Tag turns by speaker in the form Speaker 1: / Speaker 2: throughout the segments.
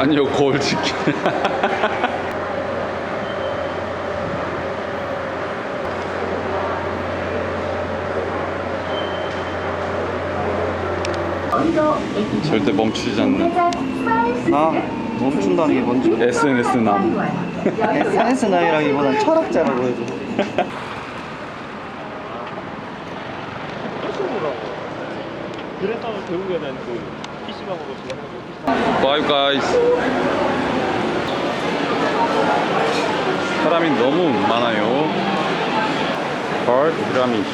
Speaker 1: 아니요 거울 치킨 절대 멈추지 않는.
Speaker 2: 아 멈춘다는 게 뭔지
Speaker 1: SNS 남.
Speaker 2: SNS 나이라기보단 철학자라고 해도
Speaker 3: 그래서 결국에는 그 PC방으로 지금
Speaker 1: Bye guys. 사람이 너무 많아요. 헐 피라미드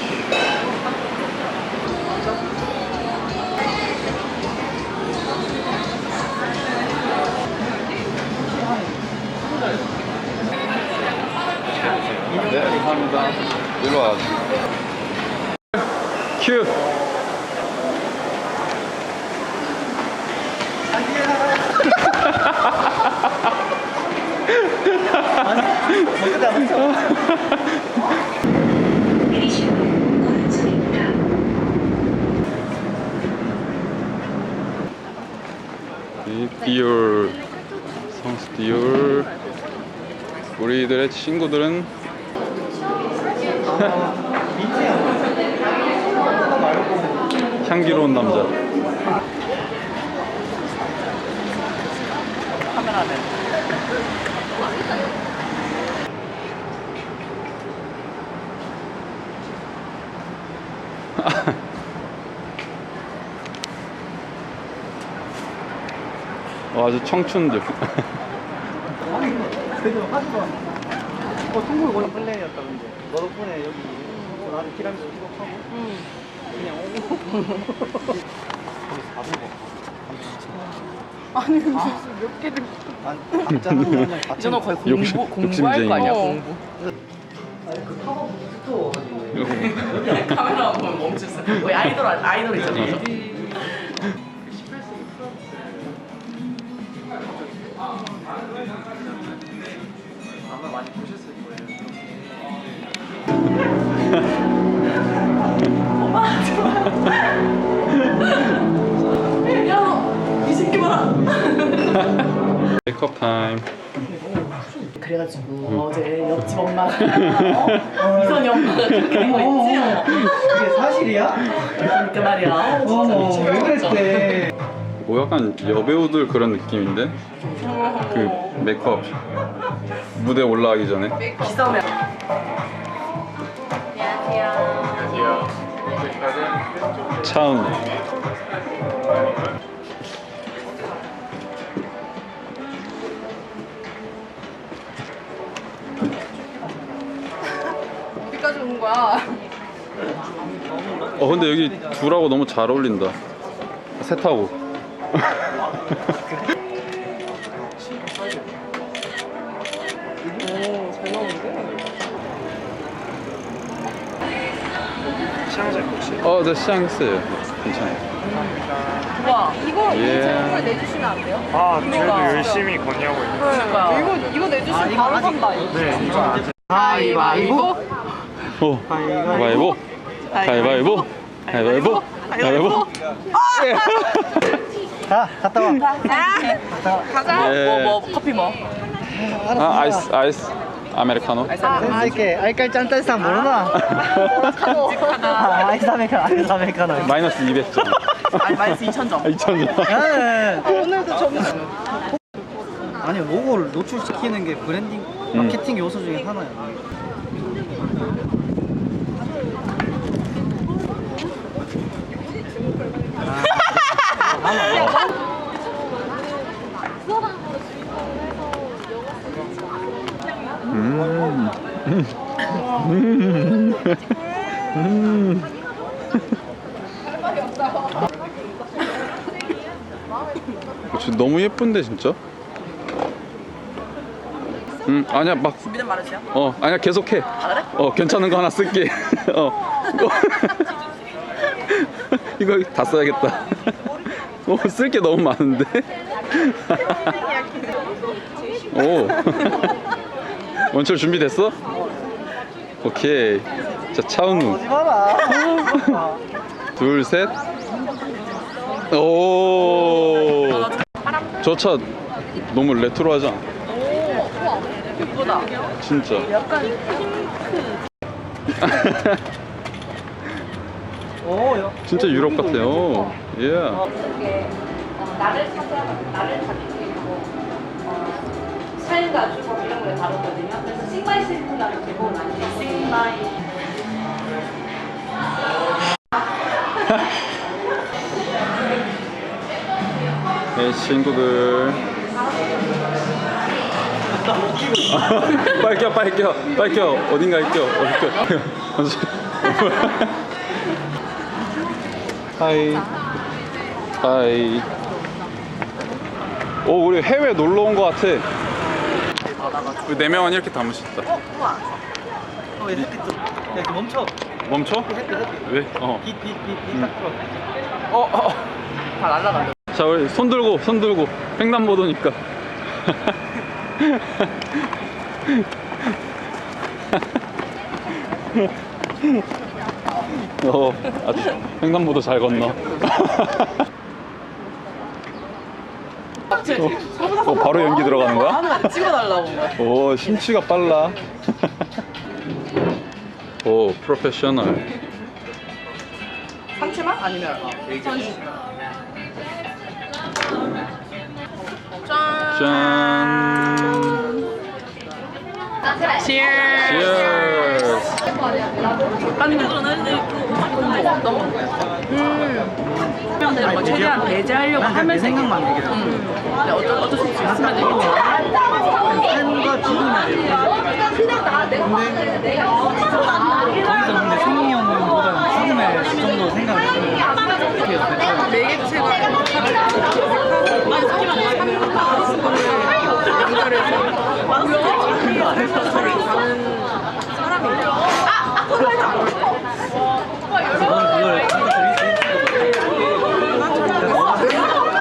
Speaker 1: 네 감사합니다. 일로 와 큐
Speaker 2: 어떻게 하면서
Speaker 4: 오른쪽입니다.
Speaker 1: 이 디올 성수 디올 우리들의 친구들은? 향기로운 남자.
Speaker 2: 카메라맨
Speaker 1: 어, 아주 청춘들
Speaker 2: 그래도 하지마 어 통골 원래 플랜이었다는데 너 덕분에 여기 나는 티라미수 픽업하고 그냥 오고
Speaker 5: 아니 무슨 몇 개를
Speaker 2: 아니 각자 한잔 같이
Speaker 5: 이제는 거의 공부
Speaker 1: 욕심-
Speaker 5: 공부할
Speaker 1: 욕심쟁이.
Speaker 5: 거 아니야
Speaker 1: 어.
Speaker 5: 공부 카 메라 보면 멈췄어 거의 아이돌 아이돌 있잖아
Speaker 2: 아마 많이 보셨을 거예요
Speaker 5: 야이 새끼 봐라.
Speaker 1: 메이크업 타임
Speaker 5: 그래가지고 어제 옆집 엄마가 어? 이선이 엄마가 그렇게 된 거 있지? 어.
Speaker 2: 이게 사실이야?
Speaker 5: 그러니까 말이야 어, 진짜
Speaker 2: 어머 왜. 그랬대
Speaker 1: 뭐 약간 여배우들 그런 느낌인데 그 메이크업 무대 올라가기 전에
Speaker 5: 비싸면
Speaker 1: 차은
Speaker 5: 어디까지
Speaker 1: 어 근데 여기 둘하고 너무 잘 어울린다. 셋하고.
Speaker 5: 오잘 나오는데?
Speaker 3: 시향자 혹시
Speaker 1: 어, 네 시작했어요. 괜찮아요.
Speaker 5: 와 이거
Speaker 1: 예.
Speaker 5: 제목을 내주시면 안 돼요?
Speaker 3: 아. 저희도 열심히 건의하고 있는
Speaker 5: 그러니까 이거 이거 내주시면 바로 산다 이거.
Speaker 3: 네
Speaker 2: 가위바위보?
Speaker 1: 오. 가위바위보 가위바위보? 가위바위보? 가위바위보?
Speaker 2: 자 갔다 와.
Speaker 5: 가자.
Speaker 1: 예.
Speaker 5: 뭐 뭐 커피 뭐?
Speaker 1: 아 아이스 아이스. 아메리카노?
Speaker 2: 있게 알깔 짠짠상 모르나? 아, 아이스 아메리카노 아이스 아메리카노.
Speaker 1: 마이너스 200점.
Speaker 5: 아니 마이너스 2천 점.
Speaker 1: 2,000점.
Speaker 2: 나는
Speaker 5: 오늘도 점수
Speaker 2: 아니 로고를 노출시키는 게 브랜딩 마케팅 요소 중에 하나야
Speaker 1: 음. 어, 진짜 너무 예쁜데 진짜? 음 아니야 막
Speaker 5: 준비된 말이세요?
Speaker 1: 어 아니야 계속해
Speaker 5: 아 그래?
Speaker 1: 어 괜찮은 거 하나 쓸게 어 이거 다 써야겠다 어쓸 게 너무 많은데 오 원철 준비됐어? 오케이 자 차은우
Speaker 2: 마라
Speaker 1: 둘셋 오. 저 차 너무 레트로하지 않아?
Speaker 5: 예쁘다.
Speaker 1: 진짜.
Speaker 5: 약간 핑크.
Speaker 1: 진짜 유럽 같아요. 예.
Speaker 6: 이게 어, 나를 찾아 나를 있고 어, 삶과 주법 이런 걸 다루거든요. 그래서 sigma이 실프라는 제목을 많이 sigma이
Speaker 1: 네, 친구들. 빨리 껴, 빨리 껴, 빨리 껴. 어딘가에 껴, 어디 껴. 하이. 하이. 오, 우리 해외 놀러 온 거 같아. 우리 네 명은 이렇게 담을 수 있다.
Speaker 2: 어, 얘 햇빛 좀. 야, 이렇게 멈춰.
Speaker 1: 멈춰?
Speaker 2: 햇빛, 햇빛.
Speaker 1: 왜? 어.
Speaker 2: 빛, 빛, 빛, 빛. 딱 들어.
Speaker 1: 어, 어.
Speaker 5: 다 날라간다.
Speaker 1: 자, 우리 손 들고, 손 들고. 횡단보도니까. 어, 아주 횡단보도 잘 건너. 어, 바로 연기 들어가는 거야?
Speaker 5: 하나 찍어달라고.
Speaker 1: 오, 심취가 빨라. 오, 프로페셔널.
Speaker 5: 상체만? 아니면 전신. 짠.
Speaker 1: 짠.
Speaker 5: Cheers.
Speaker 1: Cheers.
Speaker 5: 아니 근데 어떤 건가요? 음. 최대한 배제하려고 하면서
Speaker 2: 생각만 얘기해.
Speaker 5: 음. 근데 어쩔 어쩔 수 없이 있으면 되겠지.